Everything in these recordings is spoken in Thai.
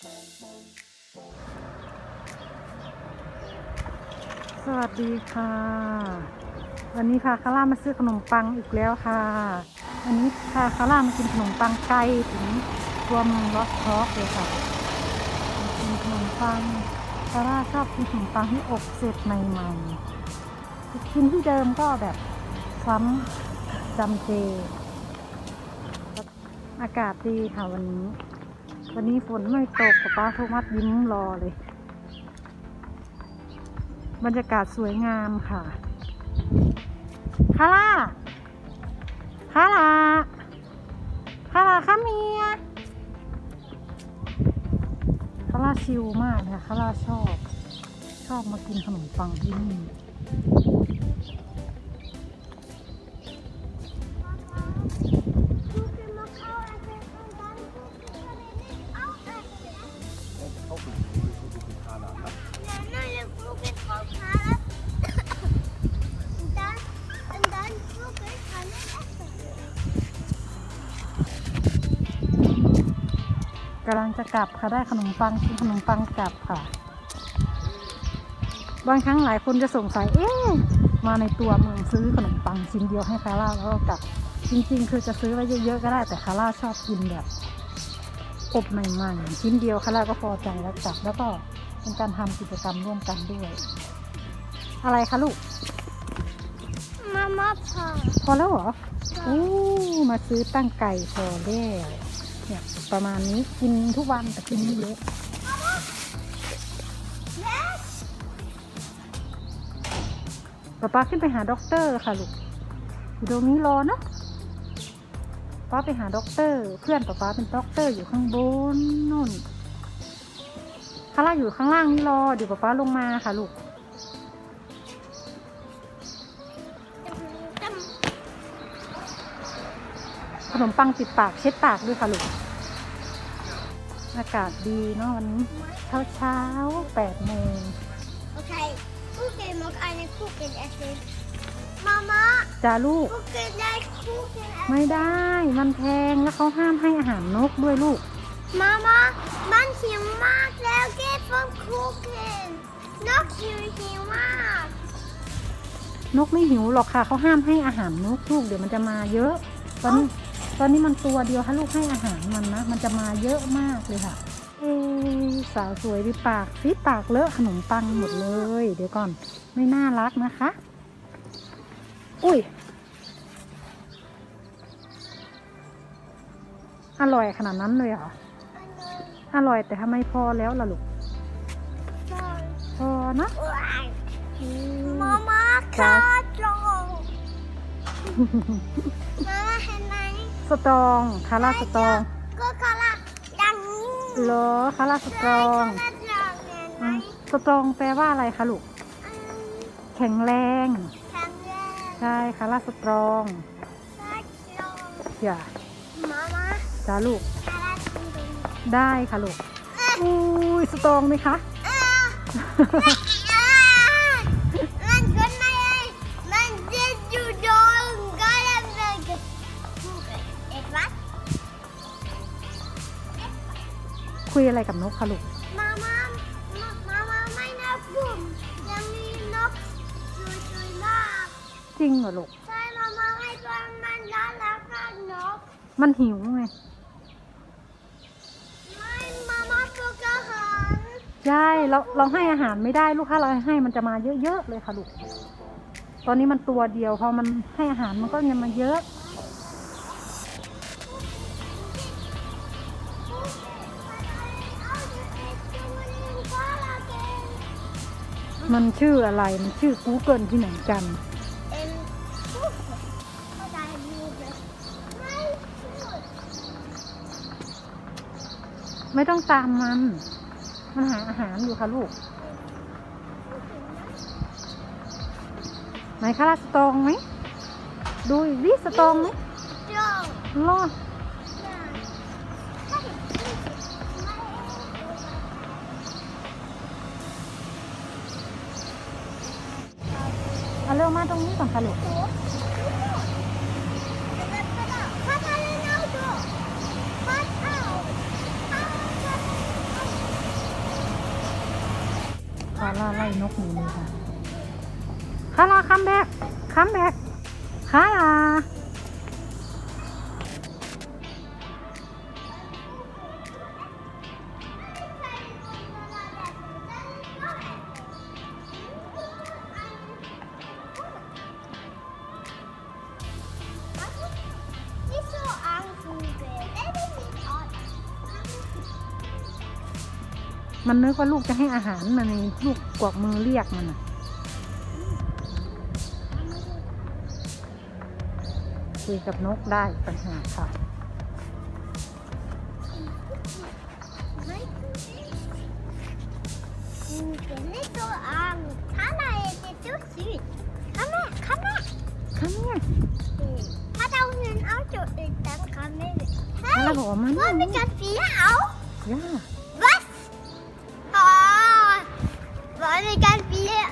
สวัสดีค่ะ วันนี้พาคาร่ามาซื้อขนมปังอีกแล้วค่ะ วันนี้พาคาร่ามากินขนมปังไกลถึงตัวเมืองลอสทอกเลยค่ะกินขนมปังคาร่าชอบกินขนมปังที่อบเสร็จใหม่ๆกินที่เดิมก็แบบซ้ำจำเจ อากาศดีค่ะวันนี้ วันนี้ฝนไม่ตกป้าโทมัสยิ้มรอเลย บรรยากาศสวยงามค่ะคาร่าคาร่าคาร่าคะเมียคาร่าชิลมากเนี่ยคาร่าชอบ ชอบมากินขนมปังที่นี่ กำลังจะกลับค่ะได้ขนมปังกินขนมปังกลับค่ะ บางครั้งหลายคนจะสงสัยเอ๊ะมาในตัวเมืองซื้อขนมปังชิ้นเดียวให้คาร่าแล้วก็กลับจริง ๆ คือจะซื้อไว้เยอะๆก็ได้แต่คาร่าชอบกินแบบอบใหม่ๆชิ้นเดียวคาร่าก็พอใจแล้วกลับแล้วก็เป็นการทำกิจกรรมร่วมกันด้วย อะไรคะลูก Mama pa. พอแล้วเหรออู้มาซื้อตั้งไก่พอแล้ว เนี่ยประมาณนี้กินทุกวันแต่กินไม่เยอะป๊าป๊าขึ้นไปหาด็อกเตอร์ค่ะลูกอยู่ตรงนี้รอนะป๊าไปหาด็อกเตอร์ เพื่อนป๊าป๊าเป็นด็อกเตอร์อยู่ข้างบนนู่นคาร่าอยู่ข้างล่างนี่รอเดี๋ยวป๊าป๊าลงมาค่ะลูก ขนมปังติดปากเช็ดปากด้วยค่ะลูก อากาศดีเนาะวันนี้เช้าเช้าแปดโมง Okay, koeken mag eine koeken essen. Mama, จ้าลูก koeken, nee, koeken essen. ไม่ได้มันแพงแล้วเขาห้ามให้อาหารนกด้วยลูก Mama, man hier maakt wel geen van koeken. Nog hier hier maakt. นกไม่หิวหรอกค่ะเขาห้ามให้อาหารนกลูกเดี๋ยวมันจะมาเยอะตอนนี้ ตอนนี้มันตัวเดียวถ้าลูกให้อาหารมันนะ มันจะมาเยอะมากเลยค่ะเอะสาวสวยดีปากฟิปากเลอะขนมปังหมดเลย เดี๋ยวก่อนไม่น่ารักนะคะ อุ้ย อร่อยขนาดนั้นเลยเหรอ อร่อยแต่ทำไมพอแล้วล่ะลูก พอนะ Mama, gaat long. Mama, en mij. สตรองคาร่าสตรอง Coca-Cola. Dan. เหรอคาร่าสตรอง Coca-Cola. อืมสตรองแปลว่าอะไรคะลูกแข็งแรงใช่คาร่าสตรองอย่า Mama, จ้าลูก gaat het doen. ได้ค่ะลูกอุ้ยสตรองไหมคะ คุยอะไรกับนกคะลูก Mama, ma- mama, mijn boom. Dan nu nog zo zo laag. จริงเหรอลูก Zij mama, hij kan mijn lala gaat nog. มันหิวไง Mijn mama pakken gaan. ใช่เราเราให้อาหารไม่ได้ลูกถ้าเราให้มันจะมาเยอะๆเลยค่ะลูกตอนนี้มันตัวเดียวพอมันให้อาหารมันก็ยังมาเยอะ มันชื่ออะไร มันชื่อ Google ที่ไหนกันไม่ต้องตามมัน มันหาอาหารอยู่ค่ะลูก ไหนคะล่ะสตรองไหม ดูอีกดิสตรองไหมรอด เมาตรงนี้ก่อนค่ะลูกคาร่าไล่นกหนีเลยค่ะคาราคัมแบกคัมแบกคาร่า มันนึกว่าลูกจะให้อาหารมันนี่ลูกกวักมือเรียกมันน่ะคุยกับนกได้ปัญหากค่ะไม่ฟูเบลนี่โซอังท่าไหนจะจุดสิข้าแม่ข้าแม่คาเนี่ยถ้าเราเงินเอาจุดอื่นตั้งข้าแม่เฮ้คายร่าบอกว่ามันว่าเป็นการเสียเอาย่า અને કાલ પીએ.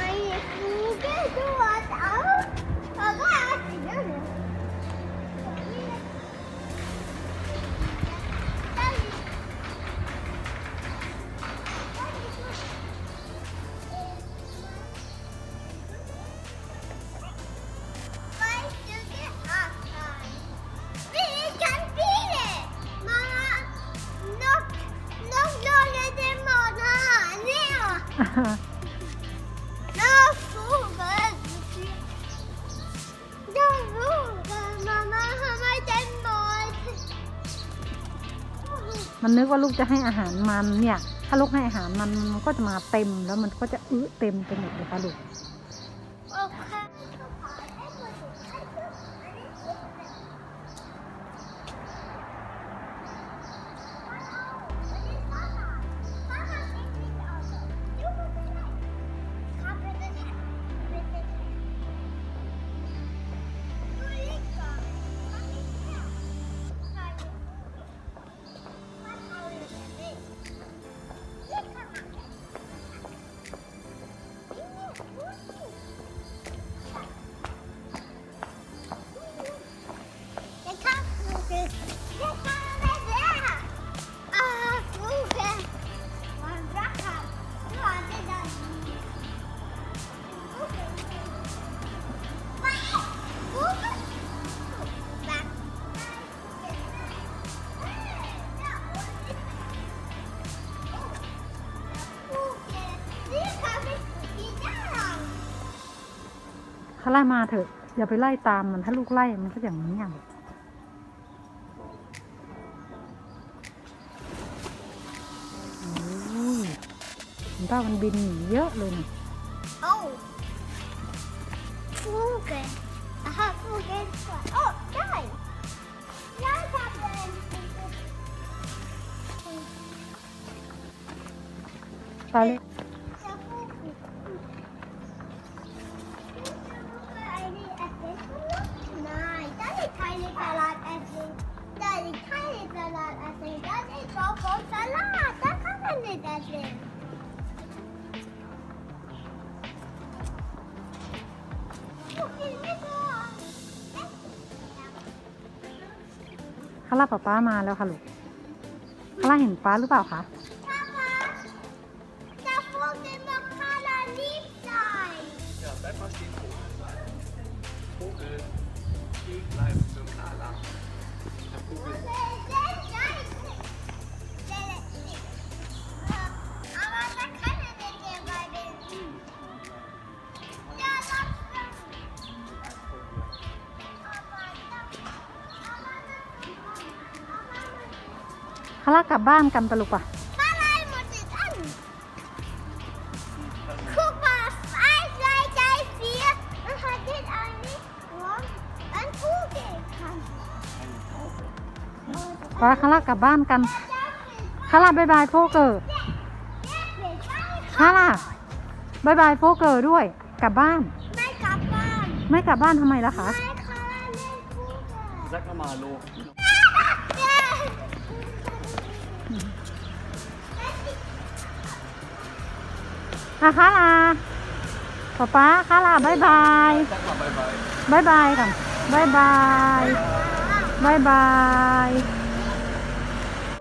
અને ફૂગે તો વાત? આવો. ભગવાન มันนึกว่าลูกจะให้อาหารมันเนี่ย ถ้าลูกให้อาหารมันมันก็จะมาเต็มแล้วมันก็จะอื้อเต็มไปหมดเลยค่ะลูก คาร่ามาเถอะ อย่าไปไล่ตามมันถ้าลูกไล่มันก็อย่างนี้อย่างโอ้ยเห็นป้ามันบินหนีเยอะเลยนะ Oh. Fågel. Aha, fågel. Åh, där! Jag tappade en. ตาเล็ก Där kan man inte älskling. Fågel med så. คาร่าป๊าป้ามาแล้วค่ะลูกคาร่าเห็นป้าหรือเปล่าคะ Pappa, där fågeln med kalla livssign. Ja, bleib mal stehen, Vogel. Vogel, stehen bleiben für Carla. Der Vogel. Stimmt. คาร่ากลับบ้านกันปะลูกปะ Fallei muss es an. Guck mal, eins, zwei, drei, vier. Und hat den eigentlich ein Vogel kann. ป้าคาร่ากลับบ้านกันคาร่าบายบายโฟเกอร์คาร่าบายบายโฟเกอร์ด้วย กลับบ้านไม่กลับบ้านไม่กลับบ้านทำไมล่ะคะไม่ค่ะเล่นคู่กัน Sag nochmal Hallo. อะคาร่าป๊าป๊าคาร่าบายบาย Sag mal bye bye. บายบายกันบายบายบายบาย